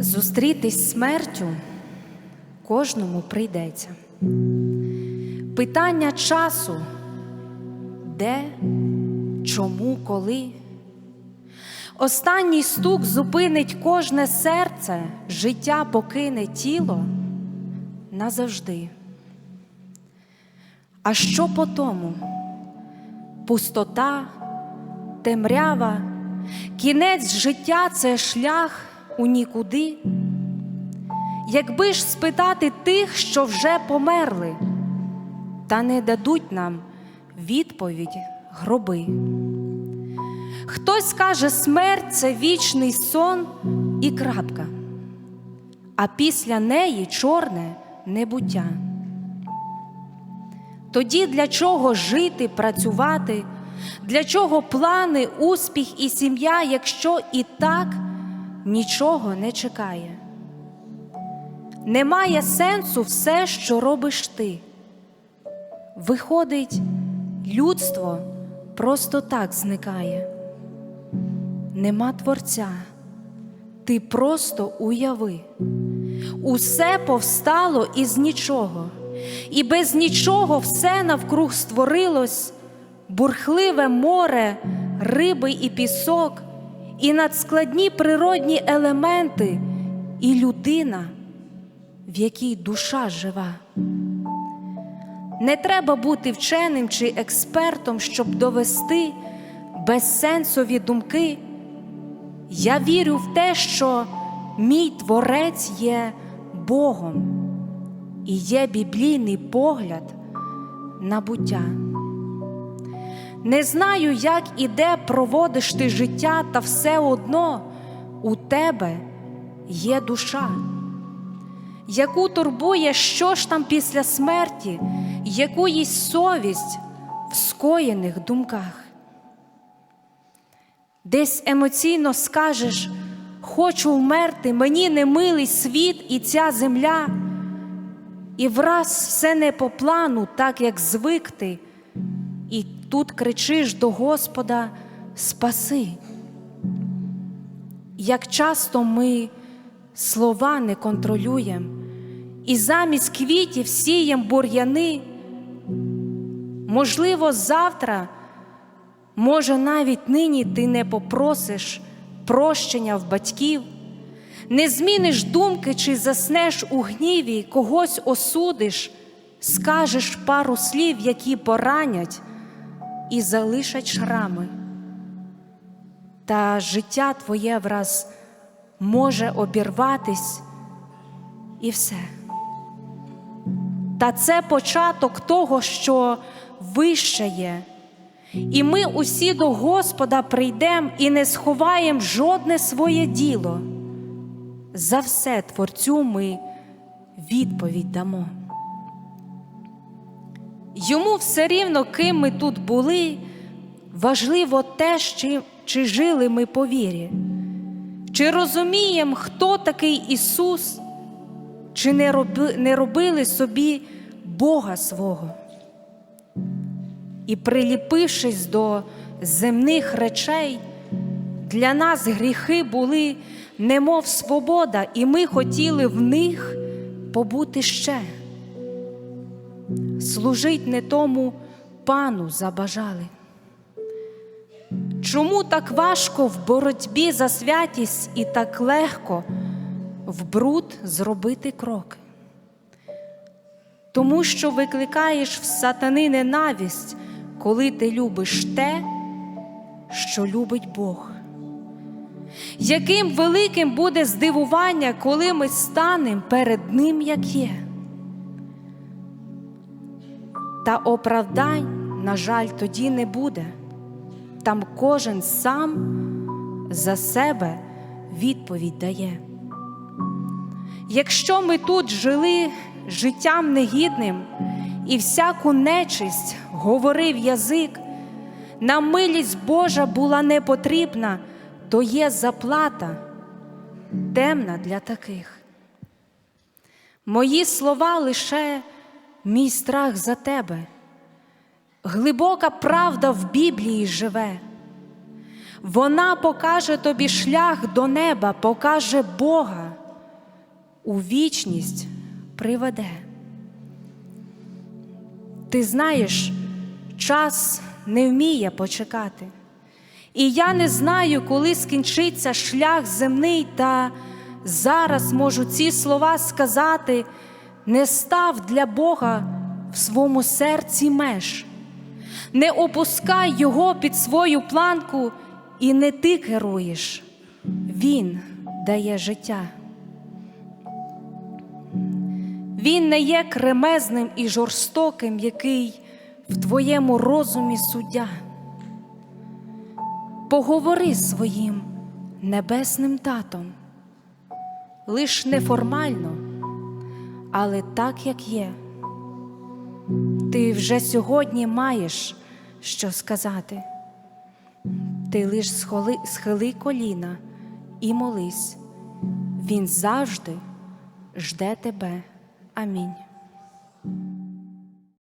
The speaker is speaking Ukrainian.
Зустрітись смертю кожному прийдеться. Питання часу де, чому, коли. Останній стук зупинить кожне серце, життя покине тіло назавжди. А що по тому? Пустота, темрява, кінець життя це шлях у нікуди. Якби ж спитати тих, що вже померли, та не дадуть нам відповідь гроби. Хтось скаже, смерть це вічний сон і крапка, а після неї чорне небуття. Тоді для чого жити, працювати, для чого плани, успіх і сім'я, якщо і так нічого не чекає? Немає сенсу все, що робиш ти. Виходить, людство просто так зникає. Нема творця, ти просто уяви. Усе повстало із нічого, і без нічого все навкруг створилось, бурхливе море, риби і пісок, і надскладні природні елементи, і людина, в якій душа жива. Не треба бути вченим чи експертом, щоб довести безсенсові думки. Я вірю в те, що мій творець є Богом і є біблійний погляд на буття. Не знаю, як і де проводиш ти життя, та все одно у тебе є душа, яку турбує, що ж там після смерті, яку їсть совість в скоєних думках. Десь емоційно скажеш, хочу вмерти, мені не милий світ і ця земля, і враз все не по плану, так як звик ти, і тут кричиш до Господа спаси. Як часто ми слова не контролюємо, і замість квітів сієм бур'яни, можливо, завтра. Може, навіть нині ти не попросиш прощення в батьків, не зміниш думки чи заснеш у гніві, когось осудиш, скажеш пару слів, які поранять і залишать шрами. Та життя твоє враз може обірватись і все. Та це початок того, що вище є. І ми усі до Господа прийдемо і не сховаємо жодне своє діло. За все Творцю ми відповідь дамо. Йому все рівно, ким ми тут були, важливо те, чи, чи жили ми по вірі, чи розуміємо, хто такий Ісус, чи не, роби, не робили собі Бога свого. І, приліпившись до земних речей, для нас гріхи були, немов свобода, і ми хотіли в них побути ще. Служить не тому пану забажали. Чому так важко в боротьбі за святість і так легко в бруд зробити крок? Тому що викликаєш в сатани ненависть, коли ти любиш те, що любить Бог. Яким великим буде здивування, коли ми станемо перед Ним, як є? Та оправдань, на жаль, тоді не буде. Там кожен сам за себе відповідь дає. Якщо ми тут жили життям негідним і всяку нечисть говорив язик, нам милість Божа була не потрібна, то є заплата темна для таких. Мої слова лише мій страх за тебе, глибока правда в Біблії живе. Вона покаже тобі шлях до неба, покаже Бога, у вічність приведе. Ти знаєш, час не вміє почекати. І я не знаю, коли скінчиться шлях земний, та зараз можу ці слова сказати, не став для Бога в своєму серці меж, не опускай його під свою планку, і не ти керуєш, Він дає життя. Він не є кремезним і жорстоким, який в твоєму розумі суддя. Поговори своїм небесним татом, лиш неформально, але так, як є. Ти вже сьогодні маєш що сказати. Ти лиш схили, схили коліна і молись. Він завжди жде тебе. Амінь.